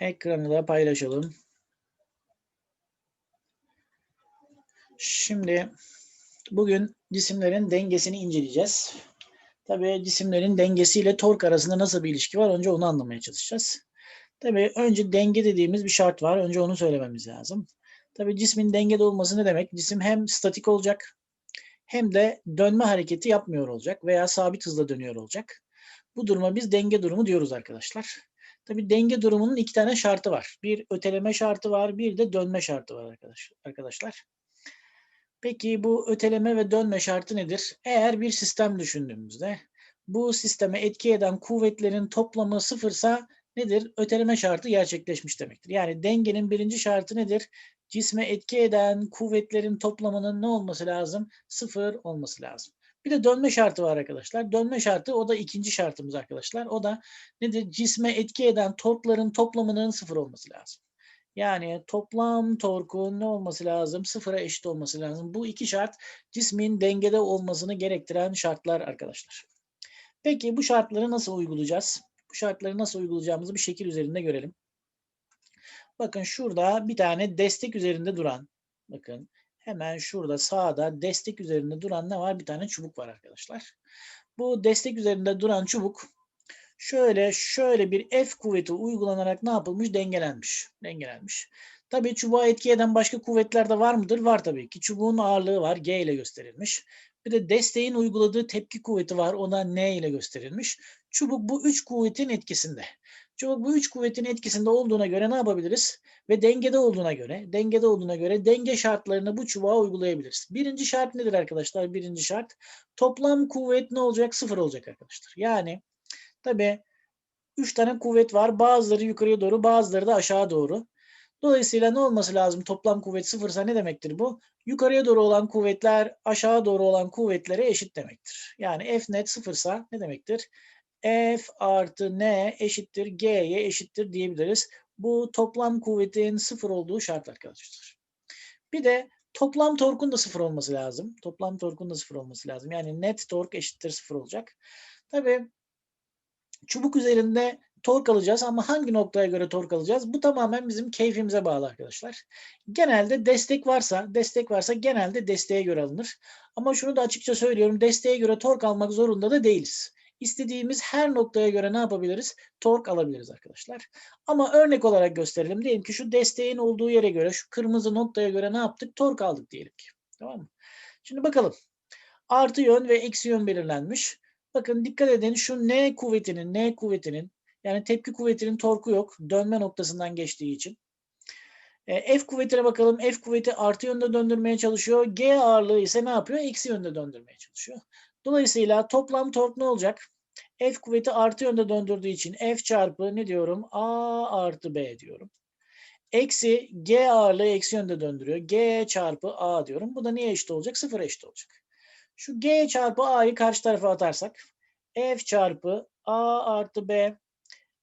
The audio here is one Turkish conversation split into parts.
Ekranı da paylaşalım. Şimdi bugün cisimlerin dengesini inceleyeceğiz. Tabii cisimlerin dengesiyle tork arasında nasıl bir ilişki var? Önce onu anlamaya çalışacağız. Tabii önce denge dediğimiz bir şart var. Önce onu söylememiz lazım. Tabii cismin dengede olması ne demek? Cisim hem statik olacak hem de dönme hareketi yapmıyor olacak veya sabit hızla dönüyor olacak. Bu duruma biz denge durumu diyoruz arkadaşlar. Tabii denge durumunun iki tane şartı var. Bir öteleme şartı var, bir de dönme şartı var arkadaş- arkadaşlar. Peki bu öteleme ve dönme şartı nedir? Eğer bir sistem düşündüğümüzde bu sisteme etki eden kuvvetlerin toplamı sıfırsa nedir? Öteleme şartı gerçekleşmiş demektir. Yani dengenin birinci şartı nedir? Cisme etki eden kuvvetlerin toplamının ne olması lazım? Sıfır olması lazım. Bir de dönme şartı var arkadaşlar. Dönme şartı o da ikinci şartımız arkadaşlar. O da nedir? Cisme etki eden torkların toplamının sıfır olması lazım. Yani toplam torkun ne olması lazım? Sıfıra eşit olması lazım. Bu iki şart cismin dengede olmasını gerektiren şartlar arkadaşlar. Peki bu şartları nasıl uygulayacağız? Bu şartları nasıl uygulayacağımızı bir şekil üzerinde görelim. Bakın şurada bir tane destek üzerinde duran, bakın hemen şurada sağda destek üzerinde duran ne var? Bir tane çubuk var arkadaşlar. Bu destek üzerinde duran çubuk şöyle şöyle bir F kuvveti uygulanarak ne yapılmış? Dengelenmiş. Dengelenmiş. Tabii çubuğa etki eden başka kuvvetler de var mıdır? Var tabii ki. Çubuğun ağırlığı var. G ile gösterilmiş. Bir de desteğin uyguladığı tepki kuvveti var. O da N ile gösterilmiş. Çubuk bu üç kuvvetin etkisinde. Çubuk bu üç kuvvetin etkisinde olduğuna göre ne yapabiliriz? Ve dengede olduğuna göre, dengede olduğuna göre denge şartlarını bu çubuğa uygulayabiliriz. Birinci şart nedir arkadaşlar? Birinci şart toplam kuvvet ne olacak? Sıfır olacak arkadaşlar. Yani tabii üç tane kuvvet var. Bazıları yukarıya doğru, bazıları da aşağı doğru. Dolayısıyla ne olması lazım? Toplam kuvvet sıfırsa ne demektir bu? Yukarıya doğru olan kuvvetler aşağı doğru olan kuvvetlere eşit demektir. Yani F net sıfırsa ne demektir? F artı N eşittir G'ye eşittir diyebiliriz. Bu toplam kuvvetin sıfır olduğu şart arkadaşlar. Bir de toplam torkun da sıfır olması lazım. Toplam torkun da sıfır olması lazım. Yani net tork eşittir sıfır olacak. Tabii çubuk üzerinde tork alacağız ama hangi noktaya göre tork alacağız? Bu tamamen bizim keyfimize bağlı arkadaşlar. Genelde destek varsa, destek varsa genelde desteğe göre alınır. Ama şunu da açıkça söylüyorum, desteğe göre tork almak zorunda da değiliz. İstediğimiz her noktaya göre ne yapabiliriz? Tork alabiliriz arkadaşlar. Ama örnek olarak gösterelim. Diyelim ki şu desteğin olduğu yere göre, şu kırmızı noktaya göre ne yaptık? Tork aldık diyelim ki. Tamam mı? Şimdi bakalım. Artı yön ve eksi yön belirlenmiş. Bakın dikkat edin şu N kuvvetinin, N kuvvetinin yani tepki kuvvetinin torku yok. Dönme noktasından geçtiği için. E, F kuvvetine bakalım. F kuvveti artı yönde döndürmeye çalışıyor. G ağırlığı ise ne yapıyor? Eksi yönde döndürmeye çalışıyor. Dolayısıyla toplam tork ne olacak? F kuvveti artı yönde döndürdüğü için F çarpı ne diyorum? A artı B diyorum. Eksi G ağırlığı eksi yönde döndürüyor. G çarpı A diyorum. Bu da niye eşit olacak? Sıfıra eşit olacak. Şu G çarpı A'yı karşı tarafa atarsak F çarpı A artı B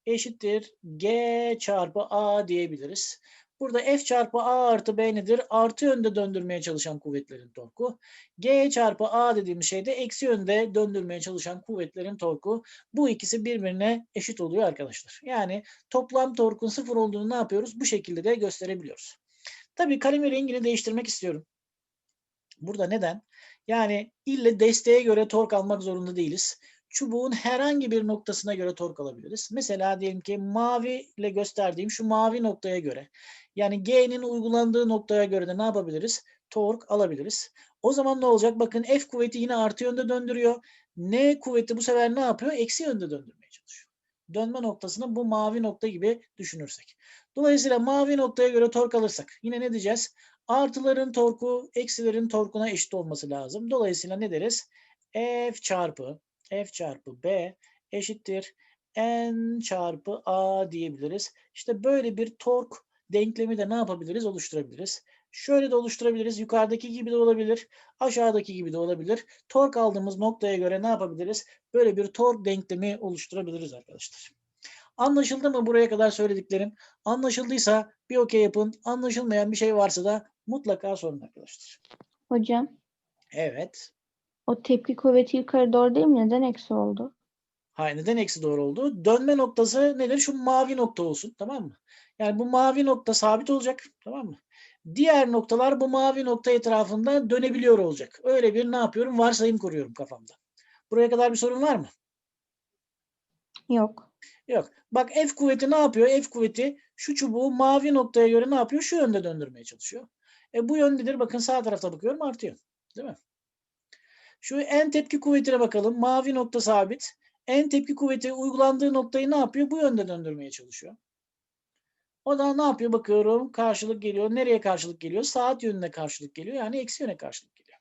eşittir G çarpı A diyebiliriz. Burada F çarpı A artı B nedir? Artı yönde döndürmeye çalışan kuvvetlerin torku. G çarpı A dediğimiz şey de eksi yönde döndürmeye çalışan kuvvetlerin torku. Bu ikisi birbirine eşit oluyor arkadaşlar. Yani toplam torkun sıfır olduğunu ne yapıyoruz? Bu şekilde de gösterebiliyoruz. Tabii kalemin rengini değiştirmek istiyorum. Burada neden? Yani ille desteğe göre tork almak zorunda değiliz çubuğun herhangi bir noktasına göre tork alabiliriz. Mesela diyelim ki mavi ile gösterdiğim şu mavi noktaya göre yani G'nin uygulandığı noktaya göre de ne yapabiliriz? Tork alabiliriz. O zaman ne olacak? Bakın F kuvveti yine artı yönde döndürüyor. N kuvveti bu sefer ne yapıyor? Eksi yönde döndürmeye çalışıyor. Dönme noktasını bu mavi nokta gibi düşünürsek. Dolayısıyla mavi noktaya göre tork alırsak yine ne diyeceğiz? Artıların torku eksilerin torkuna eşit olması lazım. Dolayısıyla ne deriz? F çarpı F çarpı B eşittir N çarpı A diyebiliriz. İşte böyle bir tork denklemi de ne yapabiliriz? Oluşturabiliriz. Şöyle de oluşturabiliriz. Yukarıdaki gibi de olabilir. Aşağıdaki gibi de olabilir. Tork aldığımız noktaya göre ne yapabiliriz? Böyle bir tork denklemi oluşturabiliriz arkadaşlar. Anlaşıldı mı buraya kadar söylediklerim? Anlaşıldıysa bir okey yapın. Anlaşılmayan bir şey varsa da mutlaka sorun arkadaşlar. Hocam Evet. O tepki kuvveti yukarı doğru değil mi? Neden eksi oldu? Hayır neden eksi doğru oldu? Dönme noktası nedir? Şu mavi nokta olsun tamam mı? Yani bu mavi nokta sabit olacak tamam mı? Diğer noktalar bu mavi nokta etrafında dönebiliyor olacak. Öyle bir ne yapıyorum? Varsayım kuruyorum kafamda. Buraya kadar bir sorun var mı? Yok. Yok. Bak F kuvveti ne yapıyor? F kuvveti şu çubuğu mavi noktaya göre ne yapıyor? Şu yönde döndürmeye çalışıyor. E bu yöndedir. Bakın sağ tarafta bakıyorum artıyor. Değil mi? Şu en tepki kuvvetine bakalım. Mavi nokta sabit. En tepki kuvveti uygulandığı noktayı ne yapıyor? Bu yönde döndürmeye çalışıyor. O da ne yapıyor? Bakıyorum. Karşılık geliyor. Nereye karşılık geliyor? Saat yönüne karşılık geliyor. Yani eksi yöne karşılık geliyor.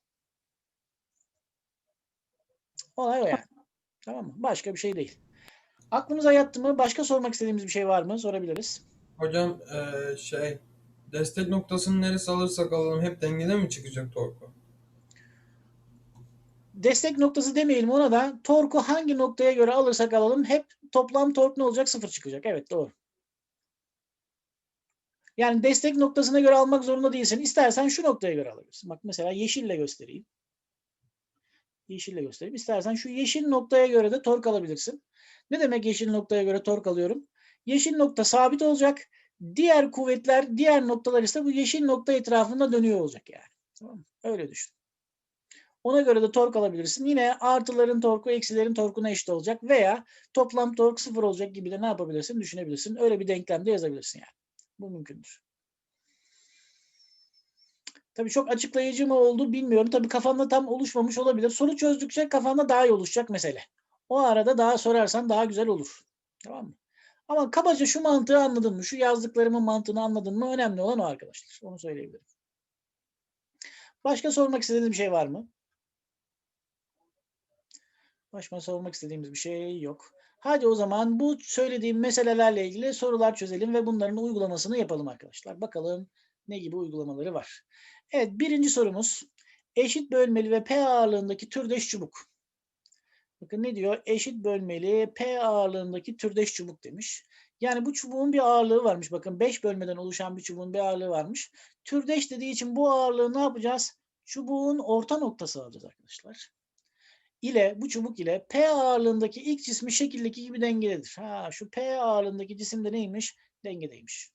Olay o yani. Tamam mı? Başka bir şey değil. Aklımıza yattı mı? Başka sormak istediğimiz bir şey var mı? Sorabiliriz. Hocam eee, şey destek noktasını neresi alırsak alalım hep dengede mi çıkacak torku? Destek noktası demeyelim ona da torku hangi noktaya göre alırsak alalım hep toplam tork ne olacak? Sıfır çıkacak. Evet doğru. Yani destek noktasına göre almak zorunda değilsin. İstersen şu noktaya göre alabilirsin. Bak mesela yeşille göstereyim. Yeşille göstereyim. İstersen şu yeşil noktaya göre de tork alabilirsin. Ne demek yeşil noktaya göre tork alıyorum? Yeşil nokta sabit olacak. Diğer kuvvetler, diğer noktalar ise bu yeşil nokta etrafında dönüyor olacak yani. Tamam mı? Öyle düşün. Ona göre de tork alabilirsin. Yine artıların torku eksilerin torkuna eşit olacak veya toplam tork sıfır olacak gibi de ne yapabilirsin? Düşünebilirsin. Öyle bir denklemde yazabilirsin yani. Bu mümkündür. Tabii çok açıklayıcı mı oldu bilmiyorum. Tabii kafanda tam oluşmamış olabilir. Soru çözdükçe kafanda daha iyi oluşacak mesele. O arada daha sorarsan daha güzel olur. Tamam mı? Ama kabaca şu mantığı anladın mı? Şu yazdıklarımın mantığını anladın mı? Önemli olan o arkadaşlar. Onu söyleyebilirim. Başka sormak istediğiniz bir şey var mı? Başka sormak istediğimiz bir şey yok. Hadi o zaman bu söylediğim meselelerle ilgili sorular çözelim ve bunların uygulamasını yapalım arkadaşlar. Bakalım ne gibi uygulamaları var. Evet birinci sorumuz eşit bölmeli ve P ağırlığındaki türdeş çubuk. Bakın ne diyor? Eşit bölmeli P ağırlığındaki türdeş çubuk demiş. Yani bu çubuğun bir ağırlığı varmış. Bakın 5 bölmeden oluşan bir çubuğun bir ağırlığı varmış. Türdeş dediği için bu ağırlığı ne yapacağız? Çubuğun orta noktası alacağız arkadaşlar. İle bu çubuk ile P ağırlığındaki ilk cismi şekildeki gibi dengededir. Ha, şu P ağırlığındaki cisim de neymiş? Dengedeymiş.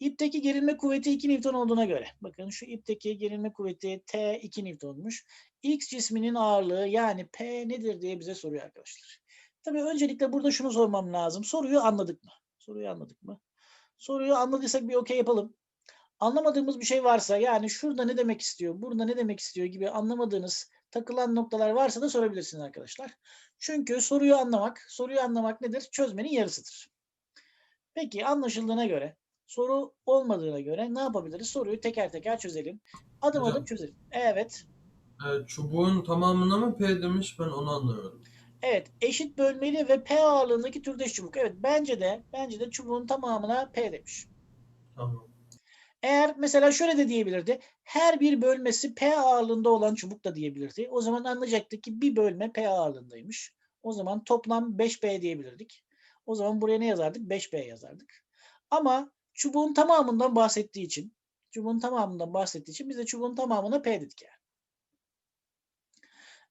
İpteki gerilme kuvveti 2 Newton olduğuna göre. Bakın şu ipteki gerilme kuvveti T 2 Newton'muş. X cisminin ağırlığı yani P nedir diye bize soruyor arkadaşlar. Tabii öncelikle burada şunu sormam lazım. Soruyu anladık mı? Soruyu anladık mı? Soruyu anladıysak bir okey yapalım. Anlamadığımız bir şey varsa yani şurada ne demek istiyor, burada ne demek istiyor gibi anlamadığınız takılan noktalar varsa da sorabilirsiniz arkadaşlar. Çünkü soruyu anlamak, soruyu anlamak nedir? Çözmenin yarısıdır. Peki anlaşıldığına göre, soru olmadığına göre ne yapabiliriz? Soruyu teker teker çözelim. Adım Hocam. adım çözelim. Evet. Eee, çubuğun tamamına mı P demiş ben onu anlamıyorum. Evet, eşit bölmeli ve P ağırlığındaki türdeş çubuk. Evet, bence de bence de çubuğun tamamına P demiş. Tamam. Eğer mesela şöyle de diyebilirdi. Her bir bölmesi P ağırlığında olan çubuk da diyebilirdi. O zaman anlayacaktık ki bir bölme P ağırlığındaymış. O zaman toplam 5P diyebilirdik. O zaman buraya ne yazardık? 5P yazardık. Ama çubuğun tamamından bahsettiği için, çubuğun tamamından bahsettiği için biz de çubuğun tamamına P dedik yani.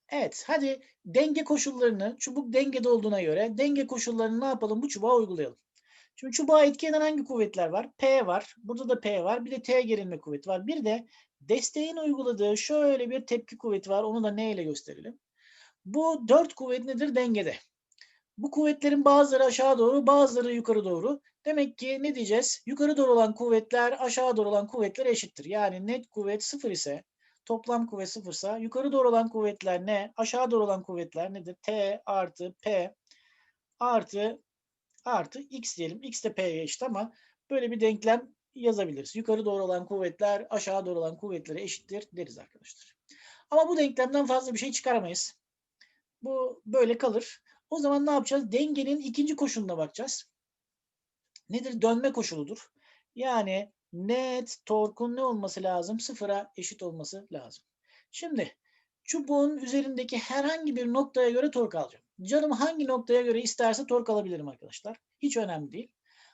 Evet, hadi denge koşullarını, çubuk dengede olduğuna göre denge koşullarını ne yapalım? Bu çubuğa uygulayalım. Şimdi çubuğa etki eden hangi kuvvetler var? P var. Burada da P var. Bir de T gerilme kuvveti var. Bir de desteğin uyguladığı şöyle bir tepki kuvveti var. Onu da ne ile gösterelim? Bu dört kuvvet nedir? Dengede. Bu kuvvetlerin bazıları aşağı doğru, bazıları yukarı doğru. Demek ki ne diyeceğiz? Yukarı doğru olan kuvvetler aşağı doğru olan kuvvetler eşittir. Yani net kuvvet sıfır ise, toplam kuvvet sıfırsa yukarı doğru olan kuvvetler ne? Aşağı doğru olan kuvvetler nedir? T artı P artı artı x diyelim. X de P'ye eşit ama böyle bir denklem yazabiliriz. Yukarı doğru olan kuvvetler aşağı doğru olan kuvvetlere eşittir deriz arkadaşlar. Ama bu denklemden fazla bir şey çıkaramayız. Bu böyle kalır. O zaman ne yapacağız? Dengenin ikinci koşuluna bakacağız. Nedir? Dönme koşuludur. Yani net torkun ne olması lazım? Sıfıra eşit olması lazım. Şimdi çubuğun üzerindeki herhangi bir noktaya göre tork alacağım. Canım hangi noktaya göre isterse tork alabilirim arkadaşlar. Hiç önemli değil.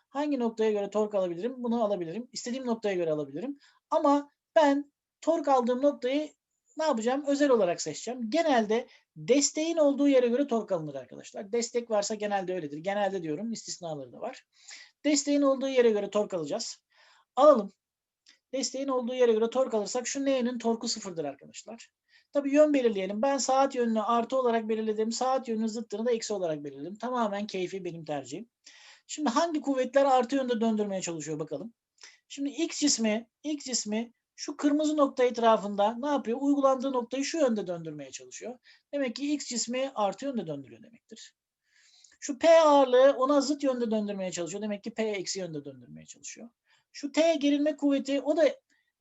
Hangi noktaya göre tork alabilirim? Bunu alabilirim. İstediğim noktaya göre alabilirim. Ama ben tork aldığım noktayı ne yapacağım? Özel olarak seçeceğim. Genelde Desteğin olduğu yere göre tork alınır arkadaşlar. Destek varsa genelde öyledir. Genelde diyorum istisnaları da var. Desteğin olduğu yere göre tork alacağız. Alalım. Desteğin olduğu yere göre tork alırsak şu N'nin torku sıfırdır arkadaşlar. Tabii yön belirleyelim. Ben saat yönünü artı olarak belirledim. Saat yönünün zıttını da eksi olarak belirledim. Tamamen keyfi benim tercihim. Şimdi hangi kuvvetler artı yönde döndürmeye çalışıyor bakalım. Şimdi X cismi, X cismi şu kırmızı nokta etrafında ne yapıyor? Uygulandığı noktayı şu yönde döndürmeye çalışıyor. Demek ki X cismi artı yönde döndürüyor demektir. Şu P ağırlığı ona zıt yönde döndürmeye çalışıyor. Demek ki P eksi yönde döndürmeye çalışıyor. Şu T gerilme kuvveti o da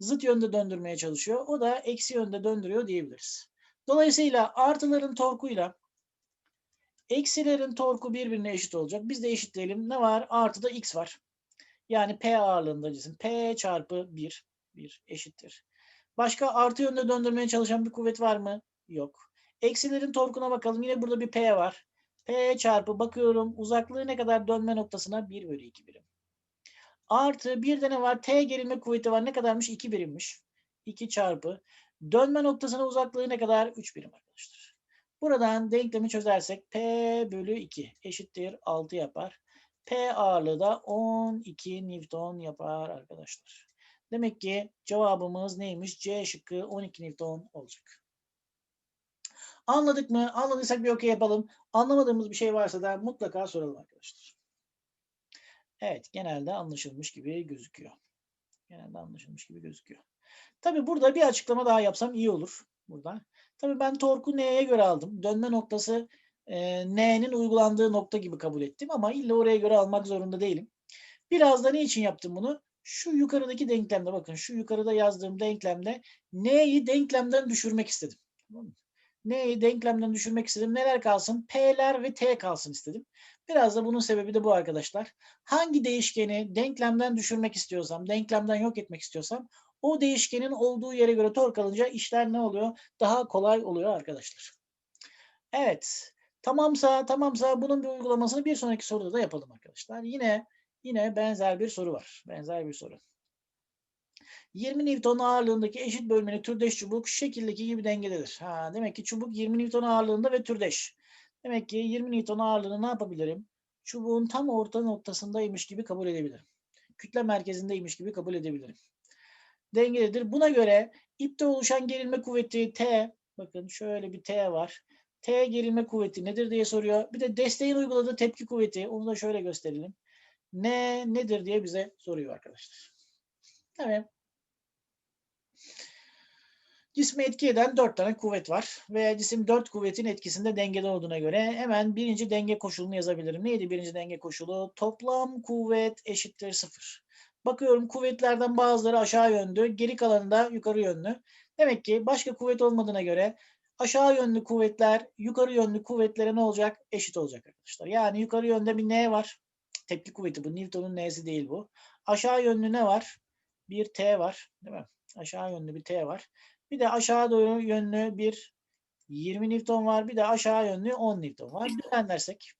zıt yönde döndürmeye çalışıyor. O da eksi yönde döndürüyor diyebiliriz. Dolayısıyla artıların torkuyla eksilerin torku birbirine eşit olacak. Biz de eşitleyelim. Ne var? Artıda x var. Yani P ağırlığında cisim. P çarpı 1. 1 eşittir. Başka artı yönde döndürmeye çalışan bir kuvvet var mı? Yok. Eksilerin torkuna bakalım. Yine burada bir P var. P çarpı bakıyorum uzaklığı ne kadar dönme noktasına 1 bölü 2 birim. Artı bir de var? T gerilme kuvveti var. Ne kadarmış? 2 birimmiş. 2 çarpı. Dönme noktasına uzaklığı ne kadar? 3 birim arkadaşlar. Buradan denklemi çözersek P bölü 2 eşittir 6 yapar. P ağırlığı da 12 Newton yapar arkadaşlar. Demek ki cevabımız neymiş? C şıkkı 12 Newton olacak. Anladık mı? Anladıysak bir okey yapalım. Anlamadığımız bir şey varsa da mutlaka soralım arkadaşlar. Evet, genelde anlaşılmış gibi gözüküyor. Genelde anlaşılmış gibi gözüküyor. Tabii burada bir açıklama daha yapsam iyi olur. Burada. Tabii ben torku N'ye göre aldım. Dönme noktası e, N'nin uygulandığı nokta gibi kabul ettim ama illa oraya göre almak zorunda değilim. Biraz da ne için yaptım bunu? Şu yukarıdaki denklemde bakın şu yukarıda yazdığım denklemde N'yi denklemden düşürmek istedim. Tamam mı? N'yi denklemden düşürmek istedim. Neler kalsın? P'ler ve T kalsın istedim. Biraz da bunun sebebi de bu arkadaşlar. Hangi değişkeni denklemden düşürmek istiyorsam, denklemden yok etmek istiyorsam o değişkenin olduğu yere göre tork alınca işler ne oluyor? Daha kolay oluyor arkadaşlar. Evet. Tamamsa tamamsa bunun bir uygulamasını bir sonraki soruda da yapalım arkadaşlar. Yine yine benzer bir soru var. Benzer bir soru. 20 Newton ağırlığındaki eşit bölmeli türdeş çubuk şekildeki gibi dengededir. Ha, demek ki çubuk 20 Newton ağırlığında ve türdeş. Demek ki 20 Newton ağırlığını ne yapabilirim? Çubuğun tam orta noktasındaymış gibi kabul edebilirim. Kütle merkezindeymiş gibi kabul edebilirim. Dengededir. Buna göre ipte oluşan gerilme kuvveti T. Bakın şöyle bir T var. T gerilme kuvveti nedir diye soruyor. Bir de desteğin uyguladığı tepki kuvveti. Onu da şöyle gösterelim. Ne nedir diye bize soruyor arkadaşlar. Evet. Cisme etki eden dört tane kuvvet var ve cisim dört kuvvetin etkisinde dengede olduğuna göre hemen birinci denge koşulunu yazabilirim. Neydi birinci denge koşulu? Toplam kuvvet eşittir sıfır. Bakıyorum kuvvetlerden bazıları aşağı yönlü, geri kalanı da yukarı yönlü. Demek ki başka kuvvet olmadığına göre aşağı yönlü kuvvetler yukarı yönlü kuvvetlere ne olacak? Eşit olacak arkadaşlar. Yani yukarı yönde bir N var. Tepki kuvveti bu. Newton'un N'si değil bu. Aşağı yönlü ne var? Bir T var. Değil mi? Aşağı yönlü bir T var. Bir de aşağı doğru yönlü bir 20 Newton var. Bir de aşağı yönlü 10 Newton var. Düzenlersek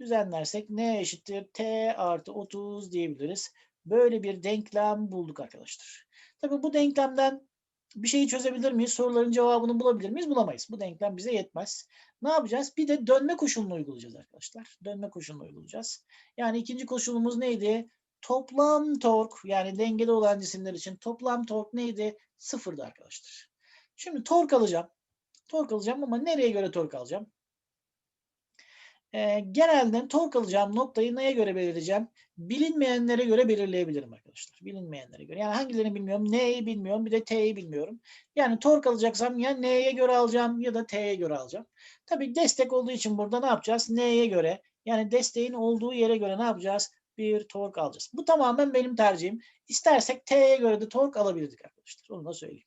düzenlersek ne eşittir? T artı 30 diyebiliriz. Böyle bir denklem bulduk arkadaşlar. Tabii bu denklemden bir şeyi çözebilir miyiz? Soruların cevabını bulabilir miyiz? Bulamayız. Bu denklem bize yetmez. Ne yapacağız? Bir de dönme koşulunu uygulayacağız arkadaşlar. Dönme koşulunu uygulayacağız. Yani ikinci koşulumuz neydi? Toplam tork yani dengede olan cisimler için toplam tork neydi? Sıfırdı arkadaşlar. Şimdi tork alacağım. Tork alacağım ama nereye göre tork alacağım? Ee, genelde tork alacağım noktayı neye göre belirleyeceğim? Bilinmeyenlere göre belirleyebilirim arkadaşlar. Bilinmeyenlere göre. Yani hangilerini bilmiyorum, N'yi bilmiyorum, bir de T'yi bilmiyorum. Yani tork alacaksam ya N'ye göre alacağım ya da T'ye göre alacağım. Tabii destek olduğu için burada ne yapacağız? N'ye göre yani desteğin olduğu yere göre ne yapacağız? Bir tork alacağız. Bu tamamen benim tercihim. İstersek T'ye göre de tork alabilirdik arkadaşlar. Onu da söyleyeyim.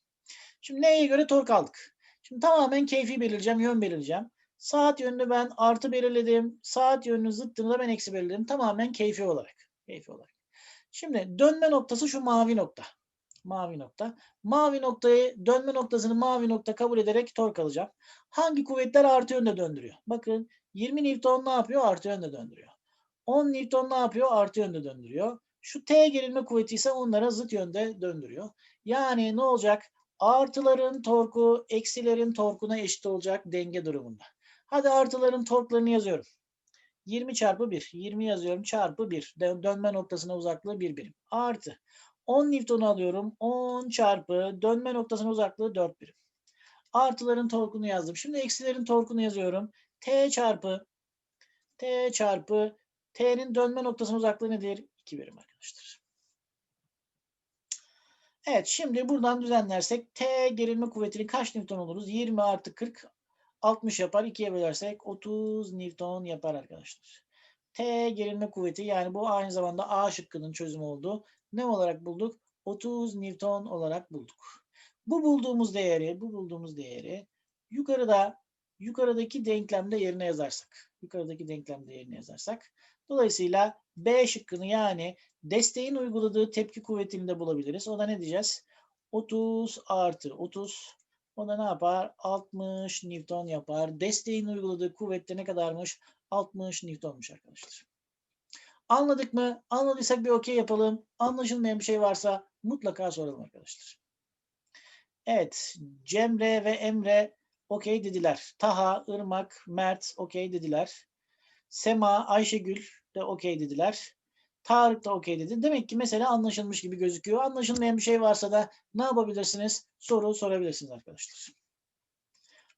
Şimdi N'ye göre tork aldık. Şimdi tamamen keyfi belirleyeceğim, yön belirleyeceğim. Saat yönünü ben artı belirledim. Saat yönünü zıttını da ben eksi belirledim. Tamamen keyfi olarak. Keyfi olarak. Şimdi dönme noktası şu mavi nokta. Mavi nokta. Mavi noktayı dönme noktasını mavi nokta kabul ederek tork alacağım. Hangi kuvvetler artı yönde döndürüyor? Bakın 20 Newton ne yapıyor? Artı yönde döndürüyor. 10 Newton ne yapıyor? Artı yönde döndürüyor. Şu T gerilme kuvveti ise onlara zıt yönde döndürüyor. Yani ne olacak? Artıların torku eksilerin torkuna eşit olacak denge durumunda. Hadi artıların torklarını yazıyorum. 20 çarpı 1. 20 yazıyorum çarpı 1. Dö- Dönme noktasına uzaklığı 1 birim. Artı 10 Newton'u alıyorum. 10 çarpı dönme noktasına uzaklığı 4 birim. Artıların torkunu yazdım. Şimdi eksilerin torkunu yazıyorum. T çarpı T çarpı T'nin dönme noktasının uzaklığı nedir? 2 birim arkadaşlar. Evet şimdi buradan düzenlersek T gerilme kuvvetini kaç Newton oluruz? 20 artı 40 60 yapar. 2'ye bölersek 30 Newton yapar arkadaşlar. T gerilme kuvveti yani bu aynı zamanda A şıkkının çözümü oldu. Ne olarak bulduk? 30 Newton olarak bulduk. Bu bulduğumuz değeri, bu bulduğumuz değeri yukarıda yukarıdaki denklemde yerine yazarsak, yukarıdaki denklemde yerine yazarsak dolayısıyla B şıkkını yani desteğin uyguladığı tepki kuvvetini de bulabiliriz. O da ne diyeceğiz? 30 artı 30 o da ne yapar? 60 Newton yapar. Desteğin uyguladığı kuvvette ne kadarmış? 60 Newton'muş arkadaşlar. Anladık mı? Anladıysak bir okey yapalım. Anlaşılmayan bir şey varsa mutlaka soralım arkadaşlar. Evet. Cemre ve Emre okey dediler. Taha, Irmak, Mert okey dediler. Sema, Ayşegül de okey dediler. Tarık da okey dedi. Demek ki mesela anlaşılmış gibi gözüküyor. Anlaşılmayan bir şey varsa da ne yapabilirsiniz? Soru sorabilirsiniz arkadaşlar.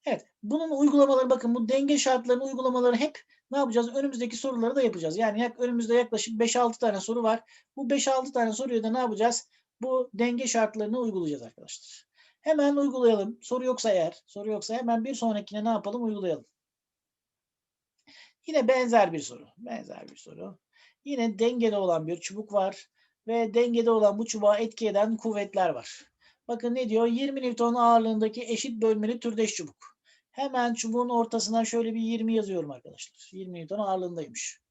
Evet. Bunun uygulamaları bakın bu denge şartlarının uygulamaları hep ne yapacağız? Önümüzdeki soruları da yapacağız. Yani yak, önümüzde yaklaşık 5-6 tane soru var. Bu 5-6 tane soruyu da ne yapacağız? Bu denge şartlarını uygulayacağız arkadaşlar. Hemen uygulayalım. Soru yoksa eğer, soru yoksa hemen bir sonrakine ne yapalım? Uygulayalım. Yine benzer bir soru. Benzer bir soru. Yine dengede olan bir çubuk var ve dengede olan bu çubuğa etki eden kuvvetler var. Bakın ne diyor? 20 Newton ağırlığındaki eşit bölmeli türdeş çubuk. Hemen çubuğun ortasına şöyle bir 20 yazıyorum arkadaşlar. 20 Newton ağırlığındaymış.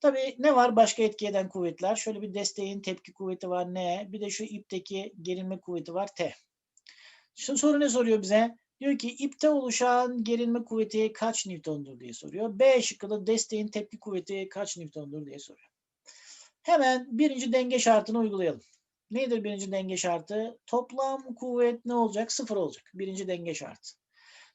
Tabii ne var başka etki eden kuvvetler? Şöyle bir desteğin tepki kuvveti var N. Bir de şu ipteki gerilme kuvveti var T. Şimdi soru ne soruyor bize? Diyor ki ipte oluşan gerilme kuvveti kaç Newton'dur diye soruyor. B şıkkı da desteğin tepki kuvveti kaç Newton'dur diye soruyor. Hemen birinci denge şartını uygulayalım. Nedir birinci denge şartı? Toplam kuvvet ne olacak? Sıfır olacak. Birinci denge şartı.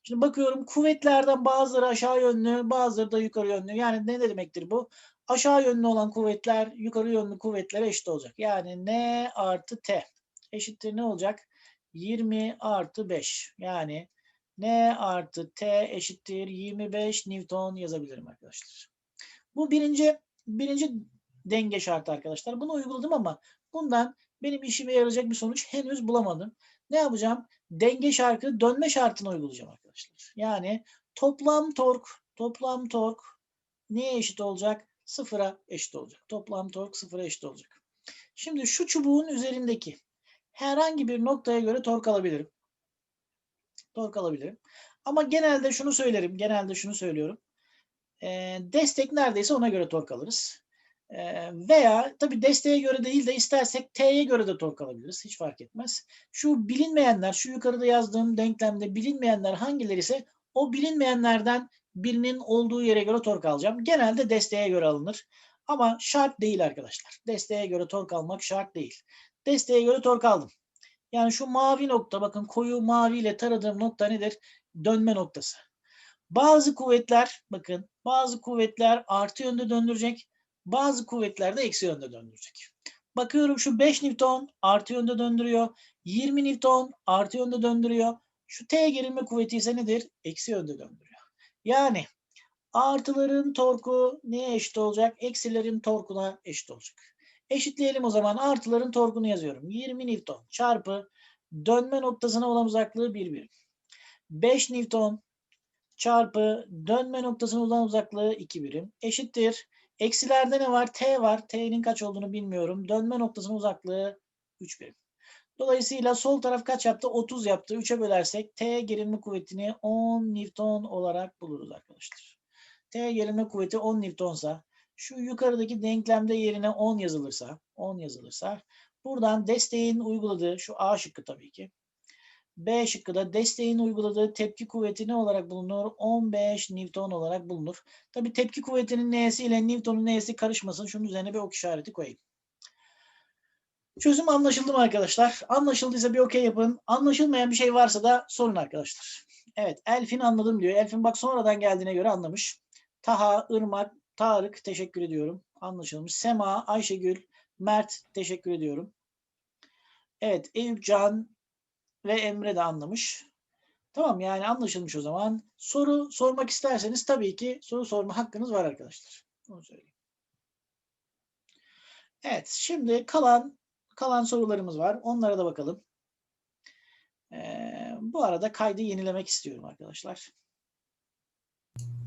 Şimdi bakıyorum kuvvetlerden bazıları aşağı yönlü, bazıları da yukarı yönlü. Yani ne demektir bu? Aşağı yönlü olan kuvvetler yukarı yönlü kuvvetlere eşit olacak. Yani N artı T eşittir ne olacak? 20 artı 5. Yani N artı T eşittir 25 Newton yazabilirim arkadaşlar. Bu birinci birinci denge şartı arkadaşlar. Bunu uyguladım ama bundan benim işime yarayacak bir sonuç henüz bulamadım. Ne yapacağım? Denge şartı dönme şartını uygulayacağım arkadaşlar. Yani toplam tork toplam tork neye eşit olacak? Sıfıra eşit olacak. Toplam tork sıfıra eşit olacak. Şimdi şu çubuğun üzerindeki herhangi bir noktaya göre tork alabilirim. Tork alabilirim. Ama genelde şunu söylerim. Genelde şunu söylüyorum. E, destek neredeyse ona göre tork alırız. E, veya tabi desteğe göre değil de istersek T'ye göre de tork alabiliriz. Hiç fark etmez. Şu bilinmeyenler, şu yukarıda yazdığım denklemde bilinmeyenler hangileri ise o bilinmeyenlerden birinin olduğu yere göre tork alacağım. Genelde desteğe göre alınır. Ama şart değil arkadaşlar. Desteğe göre tork almak şart değil. Desteğe göre tork aldım. Yani şu mavi nokta bakın koyu mavi ile taradığım nokta nedir? Dönme noktası. Bazı kuvvetler bakın bazı kuvvetler artı yönde döndürecek. Bazı kuvvetler de eksi yönde döndürecek. Bakıyorum şu 5 Newton artı yönde döndürüyor. 20 Newton artı yönde döndürüyor. Şu T gerilme kuvveti ise nedir? Eksi yönde döndürüyor. Yani artıların torku neye eşit olacak? Eksilerin torkuna eşit olacak. Eşitleyelim o zaman. Artıların torkunu yazıyorum. 20 Newton çarpı dönme noktasına olan uzaklığı 1 birim. 5 Newton çarpı dönme noktasına olan uzaklığı 2 birim eşittir. Eksilerde ne var? T var. T'nin kaç olduğunu bilmiyorum. Dönme noktasının uzaklığı 3 birim. Dolayısıyla sol taraf kaç yaptı? 30 yaptı. 3'e bölersek T gerilme kuvvetini 10 Newton olarak buluruz arkadaşlar. T gerilme kuvveti 10 Newtonsa şu yukarıdaki denklemde yerine 10 yazılırsa 10 yazılırsa buradan desteğin uyguladığı şu A şıkkı tabii ki B şıkkı da desteğin uyguladığı tepki kuvveti ne olarak bulunur? 15 Newton olarak bulunur. Tabii tepki kuvvetinin N'si ile Newton'un N'si karışmasın. Şunun üzerine bir ok işareti koyayım. Çözüm anlaşıldı mı arkadaşlar? Anlaşıldıysa bir okey yapın. Anlaşılmayan bir şey varsa da sorun arkadaşlar. Evet, Elfin anladım diyor. Elfin bak sonradan geldiğine göre anlamış. Taha, Irmak, Tarık teşekkür ediyorum. Anlaşılmış. Sema, Ayşegül, Mert teşekkür ediyorum. Evet, Eyüp Can ve Emre de anlamış. Tamam yani anlaşılmış o zaman. Soru sormak isterseniz tabii ki soru sorma hakkınız var arkadaşlar. Onu söyleyeyim. Evet, şimdi kalan kalan sorularımız var. Onlara da bakalım. Ee, bu arada kaydı yenilemek istiyorum arkadaşlar.